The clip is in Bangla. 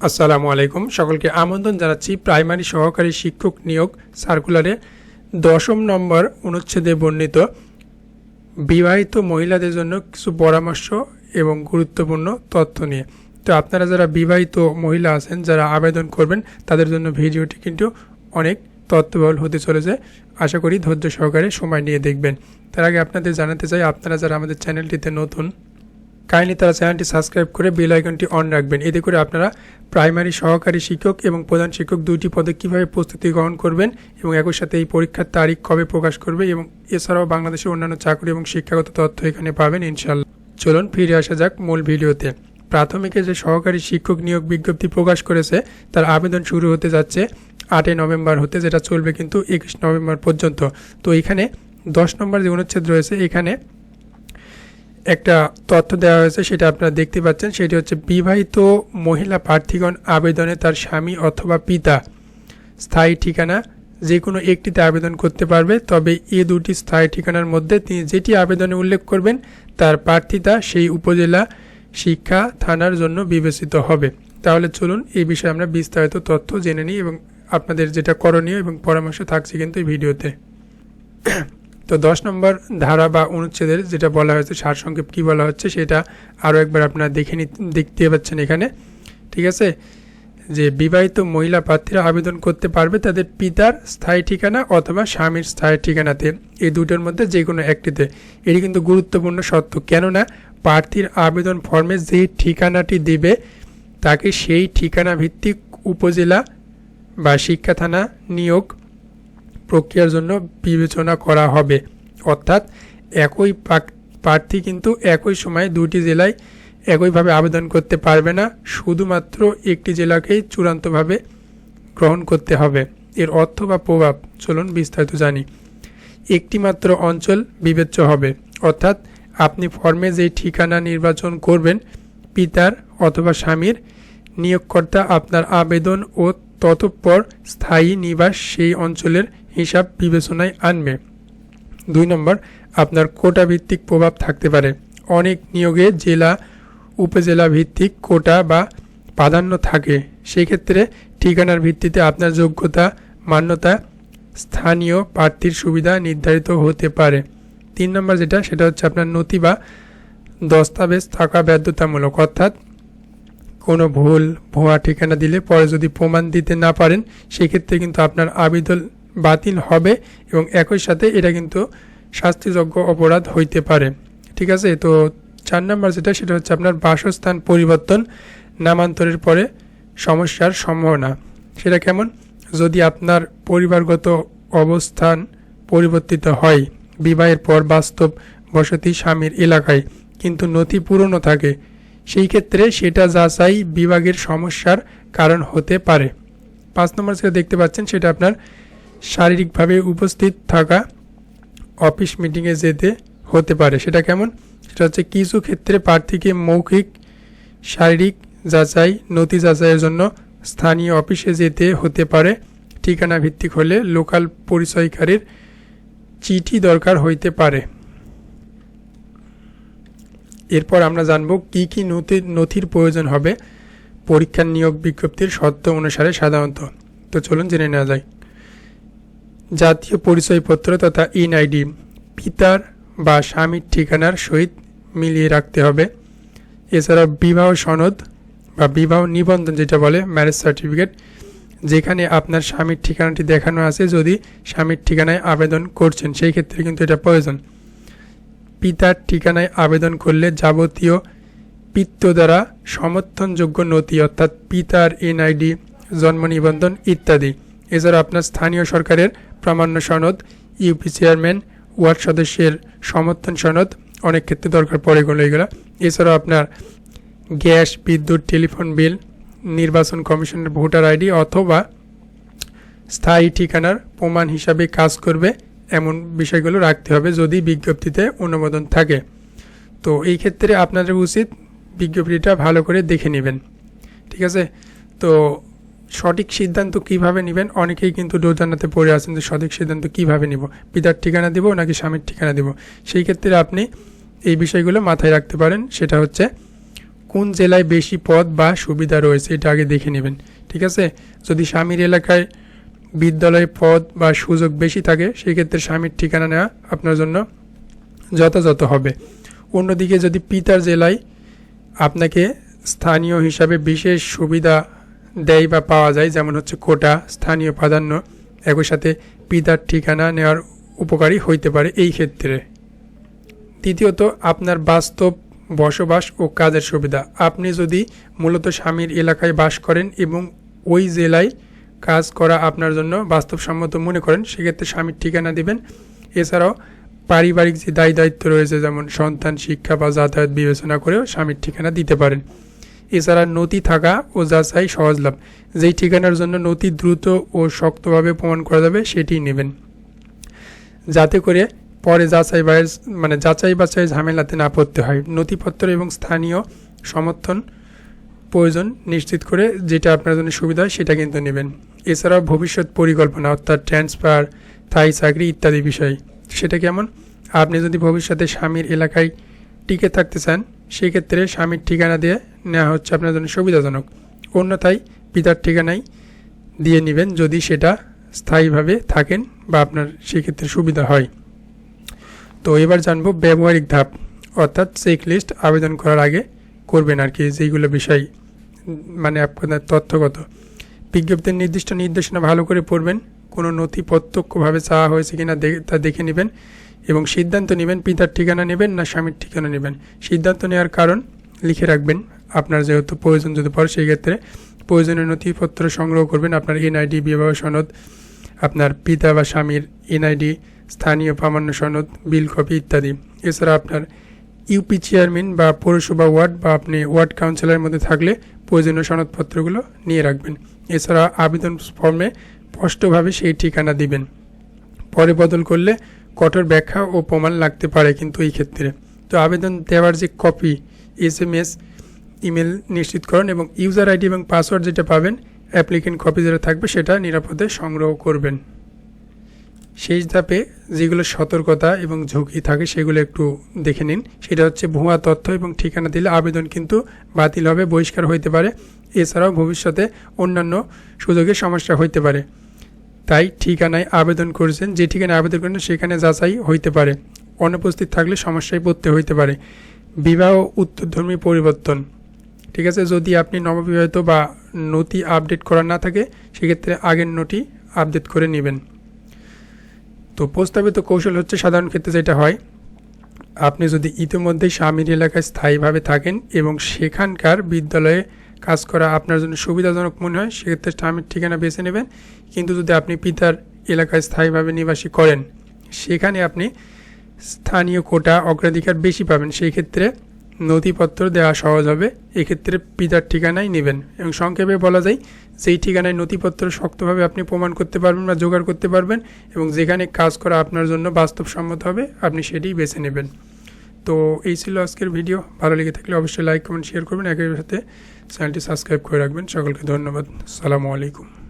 আসসালামু আলাইকুম। সকলকে আমন্ত্রণ জানাচ্ছি। প্রাইমারি সহকারী শিক্ষক নিয়োগ সার্কুলারে দশম নম্বর অনুচ্ছেদে বর্ণিত বিবাহিত মহিলাদের জন্য কিছু পরামর্শ এবং গুরুত্বপূর্ণ তথ্য নিয়ে। তো আপনারা যারা বিবাহিত মহিলা আছেন, যারা আবেদন করবেন, তাদের জন্য ভিডিওটি কিন্তু অনেক তথ্যবহুল হতে চলেছে। আশা করি ধৈর্য সহকারে সময় নিয়ে দেখবেন। তার আগে আপনাদের জানাতে চাই, আপনারা যারা আমাদের চ্যানেলটিতে নতুন কাইন্ডলি তারা চ্যানেলটি সাবস্ক্রাইব করে বেল আইকনটি অন রাখবেন। এতে করে আপনারা প্রাইমারি, সহকারী শিক্ষক এবং প্রধান শিক্ষক দুইটি পদে কীভাবে প্রস্তুতি গ্রহণ করবেন এবং একই সাথে এই পরীক্ষার তারিখ কবে প্রকাশ করবে এবং এছাড়াও বাংলাদেশের অন্যান্য চাকরি এবং শিক্ষাগত তথ্য এখানে পাবেন ইনশাল্লাহ চলুন ফিরে আসা যাক মূল ভিডিওতে। প্রাথমিকে যে সহকারী শিক্ষক নিয়োগ বিজ্ঞপ্তি প্রকাশ করেছে, তার আবেদন শুরু হতে যাচ্ছে আটই নভেম্বর হতে, যেটা চলবে কিন্তু একুশ নভেম্বর পর্যন্ত। তো এখানে দশ নম্বর যে অনুচ্ছেদ রয়েছে, এখানে একটা তথ্য দেওয়া হয়েছে, সেটা আপনারা দেখতে পাচ্ছেন। সেটি হচ্ছে, বিবাহিত মহিলা প্রার্থীগণ আবেদনে তার স্বামী অথবা পিতা স্থায়ী ঠিকানা যে কোনো একটিতে আবেদন করতে পারবে। তবে এ দুটি স্থায়ী ঠিকানার মধ্যে তিনি যেটি আবেদনে উল্লেখ করবেন, তার প্রার্থিতা সেই উপজেলা শিক্ষা থানার জন্য বিবেচিত হবে। তাহলে চলুন এই বিষয়ে আমরা বিস্তারিত তথ্য জেনে নিই এবং আপনাদের যেটা করণীয় এবং পরামর্শ থাকছে কিন্তু এই ভিডিওতে। তো দশ নম্বর ধারা বা অনুচ্ছেদের যেটা বলা হয়েছে সারসংক্ষেপ কী বলা হচ্ছে, সেটা আরও একবার আপনারা দেখে দেখতে পাচ্ছেন এখানে। ঠিক আছে? যে বিবাহিত মহিলা প্রার্থীরা আবেদন করতে পারবে তাদের পিতার স্থায়ী ঠিকানা অথবা স্বামীর স্থায়ী ঠিকানাতে। এই দুটোর মধ্যে যে কোনো একটিতে। এটি কিন্তু গুরুত্বপূর্ণ সত্য কেননা প্রার্থীর আবেদন ফর্মে যে ঠিকানাটি দিবে, তাকে সেই ঠিকানা ভিত্তিক উপজেলা বা শিক্ষা থানা নিয়োগ প্রক্রিয়ার জন্য বিবেচনা করা হবে। অর্থাৎ একই প্রার্থী কিন্তু একই সময়ে দুটি জেলায় একইভাবে আবেদন করতে পারবে না, শুধুমাত্র একটি জেলাকেই চূড়ান্তভাবে গ্রহণ করতে হবে। এর অর্থ বা প্রভাব চলুন বিস্তারিত জানি। একটি মাত্র অঞ্চল বিবেচ্য হবে। অর্থাৎ আপনি ফর্মে যেই ঠিকানা নির্বাচন করবেন, পিতার অথবা স্বামীর নিয়োগকর্তা আপনার আবেদন ও ততঃপর স্থায়ী নিবাস সেই অঞ্চলের হিসাব বিবেচনায় আনবে। দুই নম্বর, আপনার কোটা ভিত্তিক প্রভাব থাকতে পারে। অনেক নিয়োগে জেলা উপজেলা ভিত্তিক কোটা বা প্রাধান্য থাকে। সেই ক্ষেত্রে ঠিকানার ভিত্তিতে আপনার যোগ্যতা, মান্যতা, স্থানীয় প্রার্থীর সুবিধা নির্ধারিত হতে পারে। তিন নম্বর যেটা, সেটা হচ্ছে আপনার নথি বা দস্তাবেজ থাকা বাধ্যতামূলক অর্থাৎ কোনো ভুল, ভুয়া ঠিকানা দিলে পরে যদি প্রমাণ দিতে না পারেন, সেক্ষেত্রে কিন্তু আপনার আবেদন বাতিল হবে এবং একই সাথে এটা কিন্তু শাস্তিযোগ্য অপরাধ হইতে পারে। ঠিক আছে? তো চার নম্বর যেটা, সেটা হচ্ছে আপনার বাসস্থান পরিবর্তন নামান্তরের পরে সমস্যার সম্ভাবনা। সেটা কেমন? যদি আপনার পরিবারগত অবস্থান পরিবর্তিত হয়, বিবাহের পর বাস্তব বসতি স্বামীর এলাকায় কিন্তু নথি পুরনো থাকে, সেই ক্ষেত্রে সেটা যাচাই বিভাগের সমস্যার কারণ হতে পারে। পাঁচ নম্বর যেটা দেখতে পাচ্ছেন, সেটা আপনার শারীরিকভাবে উপস্থিত থাকা অফিস মিটিংয়ে যেতে হতে পারে। সেটা কেমন? সেটা হচ্ছে কিছু ক্ষেত্রে প্রার্থীকে মৌখিক, শারীরিক যাচাই, নথি যাচাইয়ের জন্য স্থানীয় অফিসে যেতে হতে পারে। ঠিকানা ভিত্তিক হলে লোকাল পরিচয়কারীর চিঠি দরকার হইতে পারে। এরপর আমরা জানব কি কি নথি, নথির প্রয়োজন হবে। পরীক্ষার নিয়োগ বিজ্ঞপ্তির শর্ত অনুসারে সাধারণত। তো চলুন জেনে নেওয়া যায় জাতীয় পরিচয়পত্র তথা এনআইডি পিতার বা স্বামীর ঠিকানার সহিত মিলিয়ে রাখতে হবে। এছাড়া বিবাহ সনদ বা বিবাহ নিবন্ধন যেটা বলে ম্যারেজ সার্টিফিকেট যেখানে আপনার স্বামীর ঠিকানাটি দেখানো আছে যদি স্বামীর ঠিকানায় আবেদন করছেন, সেই ক্ষেত্রে কিন্তু এটা প্রয়োজন। পিতার ঠিকানায় আবেদন করলে যাবতীয় পিত্ত দ্বারা সমর্থনযোগ্য নথি, অর্থাৎ পিতার এনআইডি জন্ম নিবন্ধন ইত্যাদি। এছাড়া আপনার স্থানীয় সরকারের প্রামাণ্য সনদ, ইউপি চেয়ারম্যান, ওয়ার্ড সদস্যের সমর্থন সনদ, অনেক ক্ষেত্রে দরকার পড়ে গেলো এগুলো। এছাড়াও আপনার গ্যাস, বিদ্যুৎ, টেলিফোন বিল, নির্বাচন কমিশনের ভোটার আইডি অথবা স্থায়ী ঠিকানার প্রমাণ হিসাবে কাজ করবে, এমন বিষয়গুলো রাখতে হবে যদি বিজ্ঞপ্তিতে অনুমোদন থাকে। তো এই ক্ষেত্রে আপনাদের উচিত বিজ্ঞপ্তিটা ভালো করে দেখে নেবেন। ঠিক আছে? তো সঠিক সিদ্ধান্ত কীভাবে নেবেন? অনেকেই কিন্তু দোজানাতে পড়ে আছেন যে সঠিক সিদ্ধান্ত কীভাবে নিব? পিতার ঠিকানা দিব নাকি স্বামীর ঠিকানা দিব? সেই ক্ষেত্রে আপনি এই বিষয়গুলো মাথায় রাখতে পারেন। সেটা হচ্ছে, কোন জেলায় বেশি পদ বা সুবিধা রয়েছে এটা আগে দেখে নেবেন, ঠিক আছে? যদি স্বামীর এলাকায় বিদ্যালয়ে পদ বা সুযোগ বেশি থাকে, সেই ক্ষেত্রে স্বামীর ঠিকানা নেওয়া আপনার জন্য যথাযথ হবে। অন্যদিকে যদি পিতার জেলায় আপনাকে স্থানীয় হিসাবে বিশেষ সুবিধা দেয় বা পাওয়া যায়, যেমন হচ্ছে কোটা, স্থানীয় প্রাধান্য একই সাথে পিতার ঠিকানা নেওয়ার উপকারী হইতে পারে এই ক্ষেত্রে। দ্বিতীয়ত, আপনার বাস্তব বসবাস ও কাজের সুবিধা। আপনি যদি মূলত স্বামীর এলাকায় বাস করেন এবং ওই জেলায় কাজ করা আপনার জন্য বাস্তবসম্মত মনে করেন, সেক্ষেত্রে স্বামীর ঠিকানা দিবেন। এছাড়াও, পারিবারিক যে দায়ী দায়িত্ব রয়েছে, যেমন সন্তান, শিক্ষা বা যাতায়াত বিবেচনা করেও স্বামীর ঠিকানা দিতে পারেন। এছাড়া নথি থাকা ও যাচাই সহজ লাভ। যেই ঠিকানার জন্য নথি দ্রুত ও শক্তভাবে প্রমাণ করা যাবে, সেটিই নেবেন। যাতে করে পরে যাচাই বায়ের মানে যাচাই বাছাই ঝামেলাতে না পড়তে হয়। নথিপত্র এবং স্থানীয় সমর্থন প্রয়োজন নিশ্চিত করে যেটা আপনার জন্য সুবিধা হয়, সেটা কিন্তু নেবেন। এছাড়াও ভবিষ্যৎ পরিকল্পনা, অর্থাৎ ট্রান্সফার, স্থায়ী চাকরি ইত্যাদি বিষয়। সেটা কেমন? আপনি যদি ভবিষ্যতে স্বামীর এলাকায় টিকে থাকতে চান, সেক্ষেত্রে স্বামীর ঠিকানা দিয়ে নেওয়া হচ্ছে আপনার জন্য সুবিধাজনক। অন্যথায় পিতার ঠিকানাই দিয়ে নেবেন যদি সেটা স্থায়ীভাবে থাকেন বা আপনার সেক্ষেত্রে সুবিধা হয়। তো এবার জানব ব্যবহারিক ধাপ, অর্থাৎ চেক লিস্ট আবেদন করার আগে করবেন আর কি যেইগুলো বিষয় মানে আপনার তথ্যগত। বিজ্ঞপ্তির নির্দিষ্ট নির্দেশনা ভালো করে পড়বেন, কোনো নথি প্রত্যক্ষভাবে চাওয়া হয়েছে কিনা তা দেখে নেবেন এবং সিদ্ধান্ত নেবেন, পিতার ঠিকানা নেবেন না স্বামীর ঠিকানা নেবেন। সিদ্ধান্ত নেওয়ার কারণ লিখে রাখবেন আপনার যেহেতু প্রয়োজন যদি পড়ে, সেই ক্ষেত্রে প্রয়োজনীয় নথিপত্র সংগ্রহ করবেন। আপনার এনআইডি বিবাহ সনদ, আপনার পিতা বা স্বামীর এনআইডি স্থানীয় প্রামাণ্য সনদ, বিল কপি ইত্যাদি। এছাড়া আপনার ইউপি চেয়ারম্যান বা পৌরসভা ওয়ার্ড বা আপনি ওয়ার্ড কাউন্সিলরের মধ্যে থাকলে প্রয়োজনীয় সনদপত্রগুলো নিয়ে রাখবেন। এছাড়া আবেদন ফর্মে স্পষ্টভাবে সেই ঠিকানা দিবেন। পরে বদল করলে কঠোর ব্যাখ্যা ও প্রমাণ লাগতে পারে কিন্তু এই ক্ষেত্রে। তো আবেদন দেওয়ার যে copy S M S email নিশ্চিত করুন এবং ইউজার আইডি এবং পাসওয়ার্ড যেটা পাবেন, অ্যাপ্লিকেন্ট কপি যেটা থাকবে সেটা নিরাপদে সংগ্রহ করবেন। শেষ ধাপে যেগুলো সতর্কতা এবং ঝুঁকি থাকে সেগুলো একটু দেখে নিন। সেটা হচ্ছে ভুয়া তথ্য এবং ঠিকানা দিলে আবেদন কিন্তু বাতিল হবে, বহিষ্কার হইতে পারে। এছাড়াও ভবিষ্যতে অন্যান্য সুযোগের সমস্যা হইতে পারে। তাই ঠিকানায় আবেদন করেছেন, যে ঠিকানায় আবেদন করেন সেখানে যাচাই হইতে পারে। অনুপস্থিত থাকলে সমস্যায় পড়তে হইতে পারে। বিবাহ উত্তরধর্মী পরিবর্তন। ঠিক আছে? যদি আপনি নববিবাহিত বা নথি আপডেট করা না থাকে, সেক্ষেত্রে আগের নথি আপডেট করে নেবেন। তো প্রস্তাবিত কৌশল হচ্ছে সাধারণ ক্ষেত্রে যেটা হয়, আপনি যদি ইতিমধ্যেই স্বামীর এলাকায় স্থায়ীভাবে থাকেন এবং সেখানকার বিদ্যালয়ে কাজ করা আপনার জন্য সুবিধাজনক মনে হয়, সেক্ষেত্রে স্বামীর ঠিকানা বেছে নেবেন। কিন্তু যদি আপনি পিতার এলাকায় স্থায়ীভাবে নিবাসী করেন, সেখানে আপনি স্থানীয় কোটা অগ্রাধিকার বেশি পাবেন। সেই ক্ষেত্রে নথিপত্র দেওয়া সহজ হবে। এক্ষেত্রে পিতার ঠিকানাই নেবেন এবং সংক্ষেপে বলা যায় সেই ঠিকানায় নথিপত্র শক্তভাবে আপনি প্রমাণ করতে পারবেন বা জোগাড় করতে পারবেন এবং যেখানে কাজ করা আপনার জন্য বাস্তবসম্মত হবে, আপনি সেটিই বেছে নেবেন। তো এই ছিল আজকের ভিডিও। ভালো লেগে থাকলে অবশ্যই লাইক কমেন্ট শেয়ার করবেন। একই সাথে চ্যানেলটি সাবস্ক্রাইব করে রাখবেন। সকলকে ধন্যবাদ। সালামু আলাইকুম।